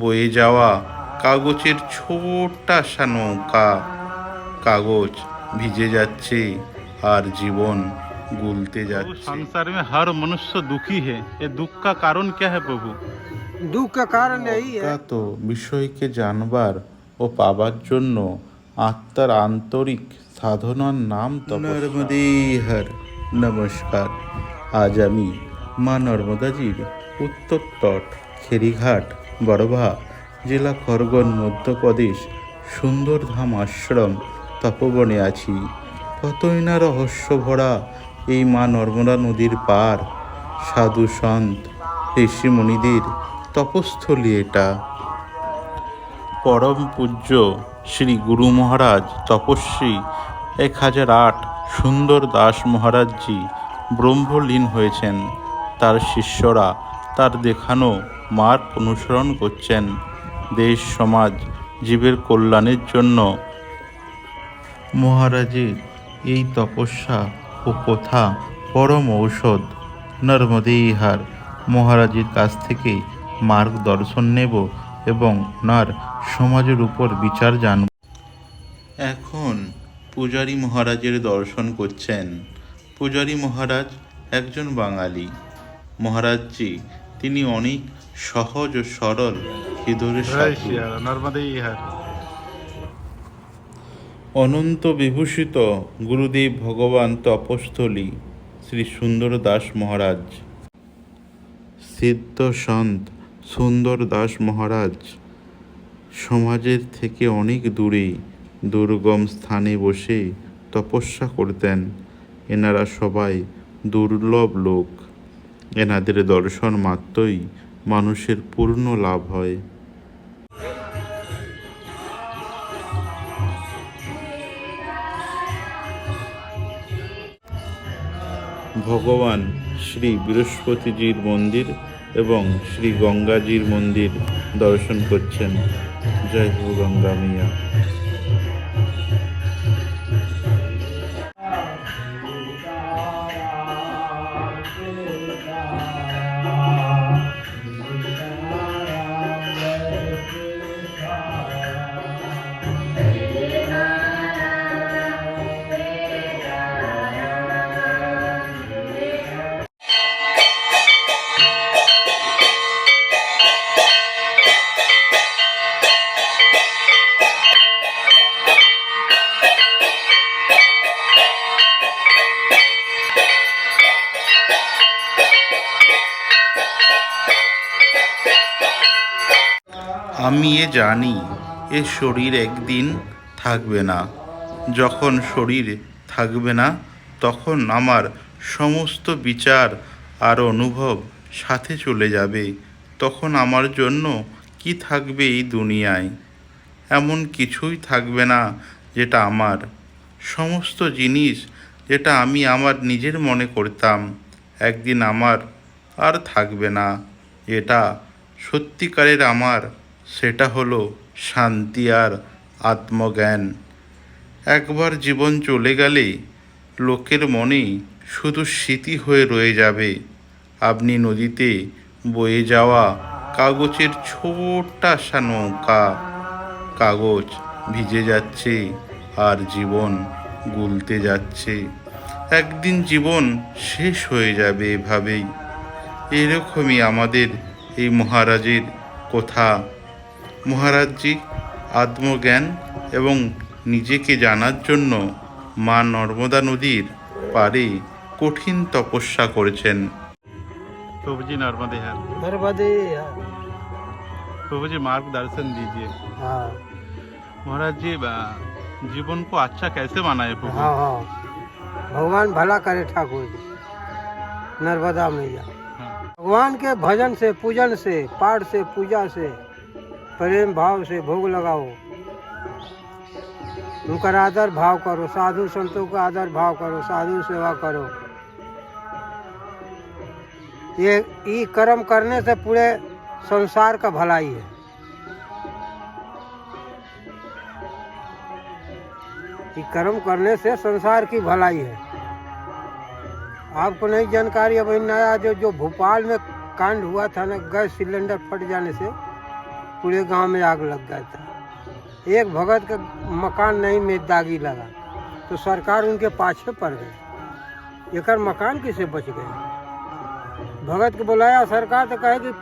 বয়ে যাওয়া কাগজের ছোট্ট আসা নৌকা কাগজ ভিজে যাচ্ছে আর জীবন গুলতে प्रभु যাচ্ছে संसार में हर मनुष्य दुखी है ये दुख का कारण क्या है प्रभु दुख का कारण यही है জ্ঞাত বিষয়কে জানবার ও পাবার জন্য আত্মার আন্তরিক সাধনার নাম নর্মদে হর নমস্কার আজ আমি মা নর্মদাজির উত্তর তট খেরিঘাট বড়ভা জেলা খরগন মধ্যপ্রদেশ সুন্দরধাম আশ্রম, তপবনে আছি। কতই না রহস্য ভরা এই মা নর্মদা নদীর পার। সাধু সন্ত, ঋষি মুনিদের তপস্থলী এটা। পরম পূজ্য শ্রী গুরু মহারাজ তপস্বী, এক হাজার আট সুন্দর দাস মহারাজজি ব্রহ্মলীন হয়েছেন। তার শিষ্যরা তার দেখানো মার্গ অনুসরণ করছেন দেশ, সমাজ, জীবের কল্যাণের জন্য। মহারাজের এই তপস্যা ও কথা পরম ঔষধ। নর্মদেহার মহারাজের কাছ থেকে মার্গদর্শন নেব এবং ওনার সমাজের উপর বিচার জানব। এখন পূজারী মহারাজের দর্শন করছেন। পূজারী মহারাজ একজন বাঙালি। মহারাজজি তিনি অনেক সহজ ও সরল অনন্ত বিভূষিত গুরুদেব ভগবান তপস্থলী শ্রী সুন্দর দাস মহারাজ। সিদ্ধ সন্ত সুন্দর দাস মহারাজ সমাজের থেকে অনেক দূরে দুর্গম স্থানে বসে তপস্যা করতেন। এনারা সবাই দুর্লভ লোক। এনাদের দর্শন মাত্রই মানুষের পূর্ণ লাভ হয়। ভগবান শ্রী বৃহস্পতিজির মন্দির এবং শ্রী গঙ্গাজির মন্দির দর্শন করছেন। জয় গঙ্গা মিয়া। আমি এ জানি, এ শরীর একদিন থাকবে না। যখন শরীর থাকবে না, তখন আমার সমস্ত বিচার আর অনুভব সাথে চলে যাবে। তখন আমার জন্য কি থাকবে এই দুনিয়ায়? এমন কিছুই থাকবে না যেটা আমার। সমস্ত জিনিস যেটা আমি আমার নিজের মনে করতাম, একদিন আমার আর থাকবে না। এটা সত্যিকারের আমার সেটা হলো শান্তি আর আত্মজ্ঞান। একবার জীবন চলে গেলে লোকের মনে শুধু স্মৃতি হয়ে রয়ে যাবে। আপনি নদীতে বয়ে যাওয়া কাগজের ছোট্ট আসা নৌকা। কাগজ ভিজে যাচ্ছে আর জীবন গুলতে যাচ্ছে। একদিন জীবন শেষ হয়ে যাবে এভাবেই। এরকমই আমাদের এই মহারাজের কথা। মহারাজজি আত্মজ্ঞান এবং নিজেকে জানার জন্য মা নর্মদা নদীর পাড়ে কঠিন তপস্যা করেছেন प्रभु जी नर्मदे हर नर्मदे प्रभु जी मार्गदर्शन दीजिए हाँ महाराज जी आ, जीवन को अच्छा कैसे बनाए प्रभु हाँ हाँ भगवान भला करे ठाकुर जी नर्मदा मैया हाँ, भगवान के भजन से पूजन से पाठ से पूजा से प्रेम भाव से भोग लगाओ। उनका आदर भाव करो, साधु संतों का आदर भाव करो, साधु सेवा करो। ये ये कर्म करने से पूरे संसार का भलाई है। कर्म करने से संसार की भलाई है। आपको नहीं जानकारी अभी नया जो जो भोपाल में कांड हुआ था ना, गैस सिलेंडर फट जाने से पूरे गाँव में आग लग गया था। एक भगत का मकान नहीं में दागी लगा। तो सरकार उनके पाछे पड़ गई। एक मकान किसे बच गए? भगत को बुलाया, सरकार तो कहे कि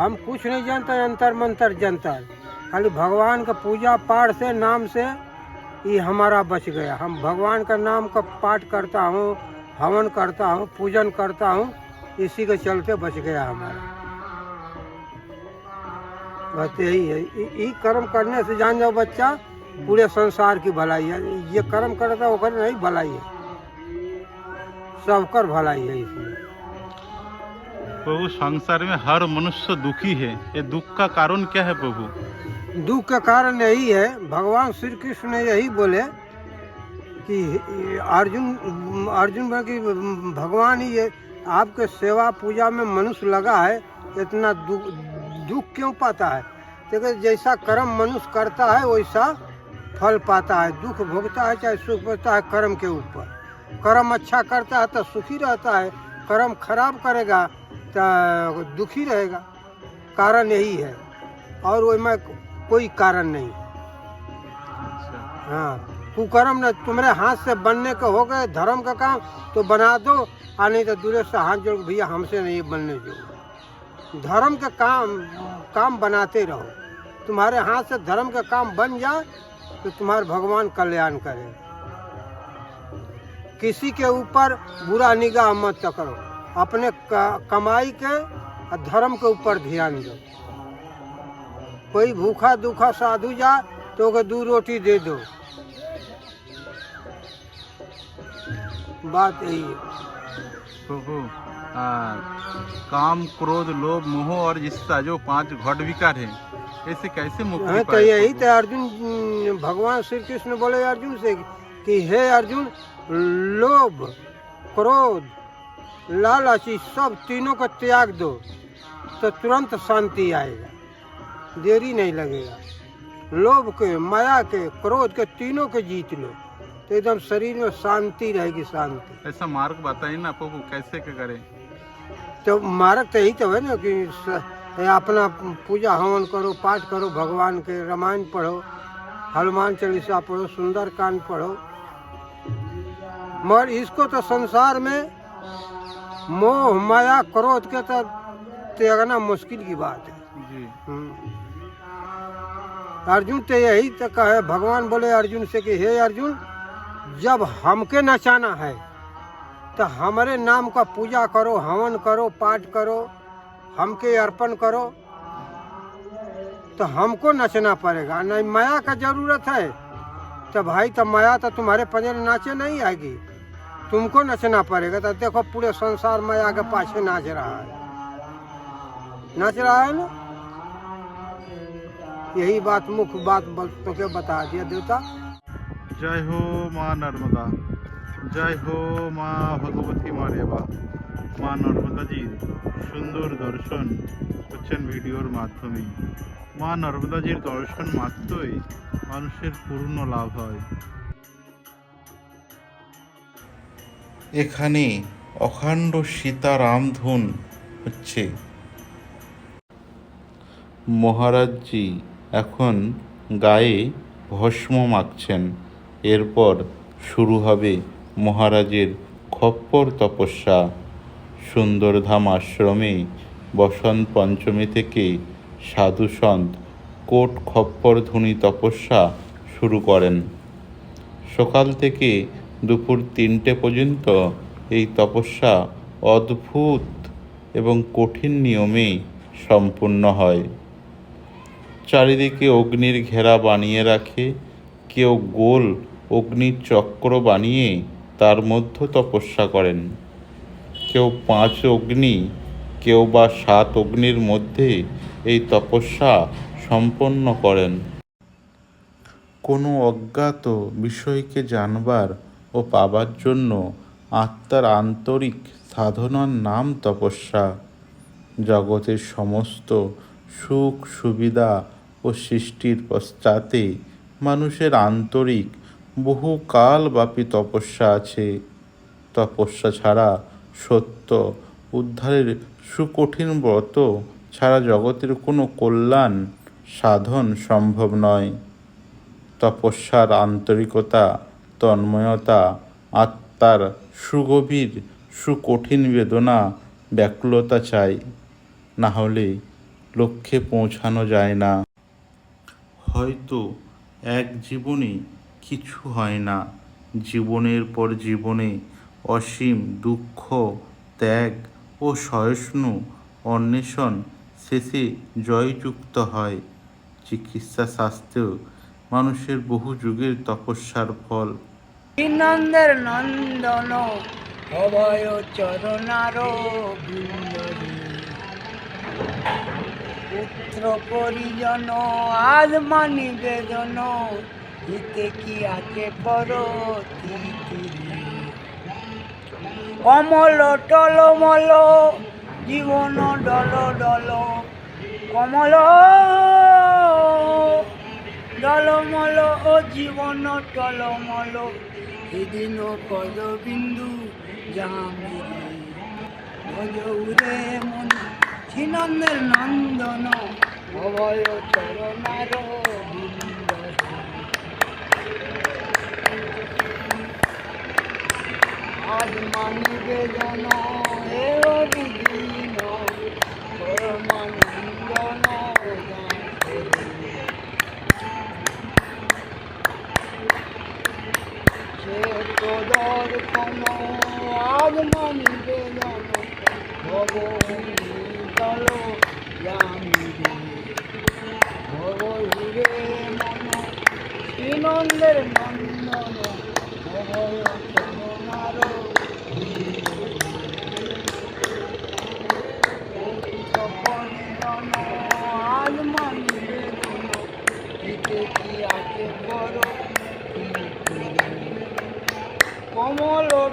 हम कुछ नहीं जानते, अंतर मंतर जनता खाली भगवान का पूजा पाठ से, नाम से ये हमारा बच गया। हम भगवान का नाम का पाठ करता हूँ, हवन करता हूँ, पूजन करता हूँ, इसी के चलते बच गया हमारा। बस यही है ये कर्म करने से जान जाओ बच्चा पूरे संसार की भलाई है। ये कर्म करता है ओकर नहीं भलाई है। सबकर भलाई है इसमें। प्रभु संसार में हर मनुष्य दुखी है। ये दुख का कारण क्या है प्रभु? दुख का कारण यही है भगवान श्री कृष्ण ने यही बोले कि अर्जुन अर्जुन कि भगवान ही ये आपके सेवा पूजा में मनुष्य लगा है इतना दुख दुख क्यों पाता है? देखो जैसा कर्म मनुष्य करता है वैसा फल पाता है। दुख भोगता है चाहे सुख भोगता है कर्म के ऊपर। कर्म अच्छा करता है तो सुखी रहता है। कर्म खराब करेगा तो दुखी रहेगा। कारण यही है। और उसमें कोई कारण नहीं। अच्छा। हाँ कुकर्म न तुम्हारे हाथ से बनने के हो गए धर्म का काम तो बना दो। और नहीं तो दूर से हाथ जोड़ भैया हमसे नहीं बनने दो धर्म का काम काम बनाते रहो। तुम्हारे हाथ से धर्म का काम बन जाए तो तुम्हारे भगवान कल्याण करे। किसी के ऊपर बुरा निगाह मत करो। अपने कमाई के और धर्म के ऊपर ध्यान दो। कोई भूखा दुखा साधु जा तो ओके दू रोटी दे दो। बात यही है। आ, काम क्रोध लोभ मोह और इसका जो पाँच घट विकार है ऐसे कैसे मुक्ति हाँ, तो यही तो अर्जुन भगवान श्री कृष्ण बोले अर्जुन से कि हे अर्जुन लोभ क्रोध लालच सब तीनों का त्याग दो तो तुरंत शांति आएगा देरी नहीं लगेगा। लोभ के माया के क्रोध के तीनों के जीत लो तो एकदम शरीर में शांति रहेगी शांति। ऐसा मार्ग बताइए ना प्रभु कैसे करें? तो मार्ग तो यही तो है ना कि अपना पूजा हवन करो पाठ करो भगवान के रामायण पढ़ो हनुमान चालीसा पढ़ो सुंदर कांड पढ़ो। मगर इसको तो संसार में मोह माया क्रोध के तो त्यागना मुश्किल की बात है। जी। हम्म। अर्जुन तो यही तो कहे भगवान बोले अर्जुन से कि हे अर्जुन जब हमके नचाना है तो हमारे नाम का पूजा करो, हवन करो, पाठ करो, हमके अर्पण करो तो हमको नचना पड़ेगा। नहीं, माया का ज़रूरत है। तो भाई तो माया तो तुम्हारे पंजे नाचे नहीं आएगी। तुमको नचना पड़ेगा। तो देखो, पूरे संसार माया के पाछे नाच रहा है। नाच रहा है ना? यही बात मुख्य बात तो बता दिया देवता। जय हो माँ नर्मदा। জয় হো মা ভগবতী মা রেবা মা নর্মদাজির সুন্দর দর্শন করছেন ভিডিওর মাধ্যমে। মা নর্মদাজির দর্শন মাত্রই মানুষের পূর্ণ লাভ হয়। এখানে অখণ্ড সীতারাম ধুন হচ্ছে। মহারাজজি এখন গায়ে ভস্ম মাখছেন। এরপর শুরু হবে মহারাজের খপ্পর তপস্যা, সুন্দরধাম আশ্রমে বসন্ত পঞ্চমী থেকে সাধু সন্ত কোট খপ্পর ধুনি তপস্যা শুরু করেন। সকাল থেকে দুপুর তিনটে পর্যন্ত এই তপস্যা অদ্ভুত এবং কঠিন নিয়মে সম্পূর্ণ হয়। চারিদিকে অগ্নির ঘেরা বানিয়ে রাখে, কেউ গোল অগ্নির চক্র বানিয়ে তার মধ্যে তপস্যা করেন। কেউ পাঁচ অগ্নি, কেউ বা সাত অগ্নির মধ্যে এই তপস্যা সম্পন্ন করেন। কোনো অজ্ঞাত বিষয়কে জানবার ও পাবার জন্য আত্মার আন্তরিক সাধনার নাম তপস্যা। জগতের সমস্ত সুখ, সুবিধা ও সৃষ্টির পশ্চাতে মানুষের আন্তরিক বহুকালব্যাপী তপস্যা আছে। তপস্যা ছাড়া সত্য উদ্ধারের সুকঠিন ব্রত ছাড়া জগতের কোনো কল্যাণ সাধন সম্ভব নয়। তপস্যার আন্তরিকতা, তন্ময়তা, আত্মার সুগভীর, সুকঠিন বেদনা ব্যাকুলতা চাই। না হলে লক্ষ্যে পৌঁছানো যায় না। হয়তো এক জীবনে কিছু হয় না। জীবনের পর জীবনে অসীম দুঃখ, ত্যাগ ও সহিষ্ণু অন্বেষণ শেষে জয়যুক্ত হয়। চিকিৎসা স্বাস্থ্যেও মানুষের বহু যুগের তপস্যার ফল। নন্দের নন্দন অভয় চরণার পুত্র পরিজন, আত্মা নিবেদন কমল টলমল জীবন, ডল ডল, কমল ডলমল ও জীবন টলমল সেদিন পদবিন্দু জামিরে ভজৌরে মন শ্রীনন্দের নন্দন অভয় চরণার বিন্দরে আজ মানিবেদন হে দিন পরমানন্দন গাছে। সে তোদর কোন আজ মানিবেদন ভগবল জামিরে ভগবুরে মন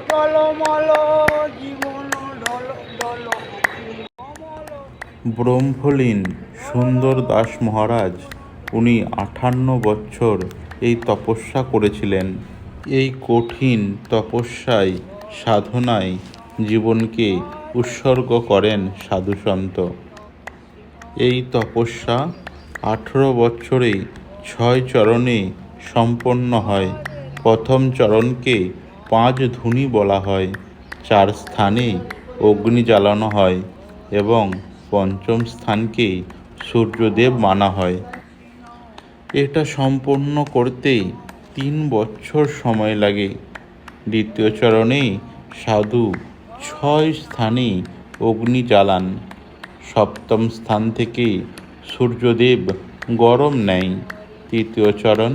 টলমল জীবন ডল ডল ব্রহ্মলীন সুন্দর দাস মহারাজ উনি আঠান্ন বছর এই তপস্যা করেছিলেন। এই কঠিন তপস্যায় সাধনায় জীবনকে উৎসর্গ করেন সাধুসন্ত এই তপস্যা আঠেরো বছরে ছয় চরণে সম্পন্ন হয়। প্রথম চরণকে পাঁচ ধুনি বলা হয়, চার স্থানে অগ্নি জ্বালানো হয় এবং পঞ্চম স্থানকে সূর্যদেব মানা হয়। এটা সম্পন্ন করতে তিন বছর সময় লাগে। দ্বিতীয় চরণে সাধু ছয় স্থানে অগ্নি জ্বালান। সপ্তম স্থান থেকে সূর্যদেব গরম নেয়। তৃতীয় চরণ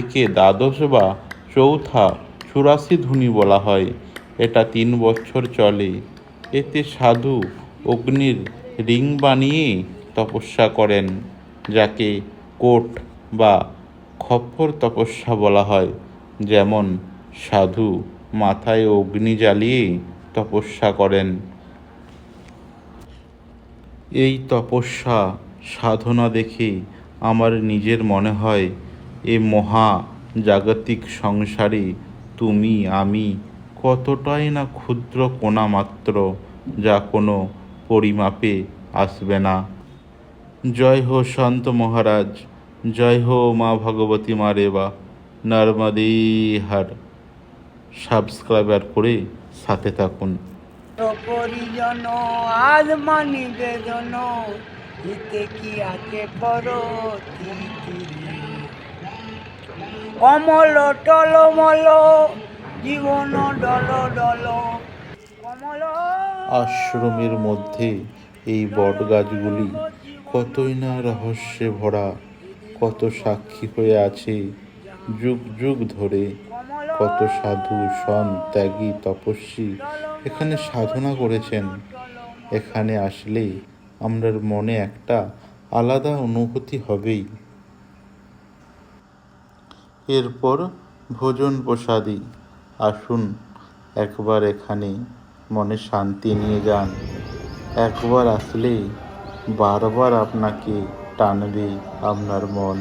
একে দ্বাদশ বা চৌথা চুরাশি ধুনি বলা হয়। এটা তিন বছর চলে। এতে সাধু অগ্নির রিং বানিয়ে তপস্যা করেন, যাকে কোট বা খপ্পর তপস্যা বলা হয়। যেমন, সাধু মাথায় অগ্নি জ্বালিয়ে তপস্যা করেন। এই তপস্যা, সাধনা দেখে আমার নিজের মনে হয়, এ মহা জাগতিক সংসারে তুমি, আমি কতটাই না ক্ষুদ্র কোণা মাত্র, যা কোনো পরিমাপে আসবে না। জয় হো সন্ত মহারাজ। জয় হো মা ভগবতী মা রেবা নর্মদে হার। সাবস্ক্রাইবার করে সাথে থাকুন। পরিজন আত্মা নিবেদন হিতে কি আছে পর কমল টলমল জীবন ডল ডল। কমল আশ্রমের মধ্যে এই বটগাছগুলি কতই না রহস্যে ভরা। কত সাক্ষী হয়ে আছে। যুগ যুগ ধরে কত সাধু সন্ত ত্যাগী, তপস্বী এখানে সাধনা করেছেন। এখানে আসলে আমরার মনে একটা আলাদা অনুভূতি হবেই। এরপর ভোজন প্রসাদী, আসুন একবার এখানে মনে শান্তি নিয়ে যান। একবার আসলে বারবার আপনাকে টানবে আপনার মন।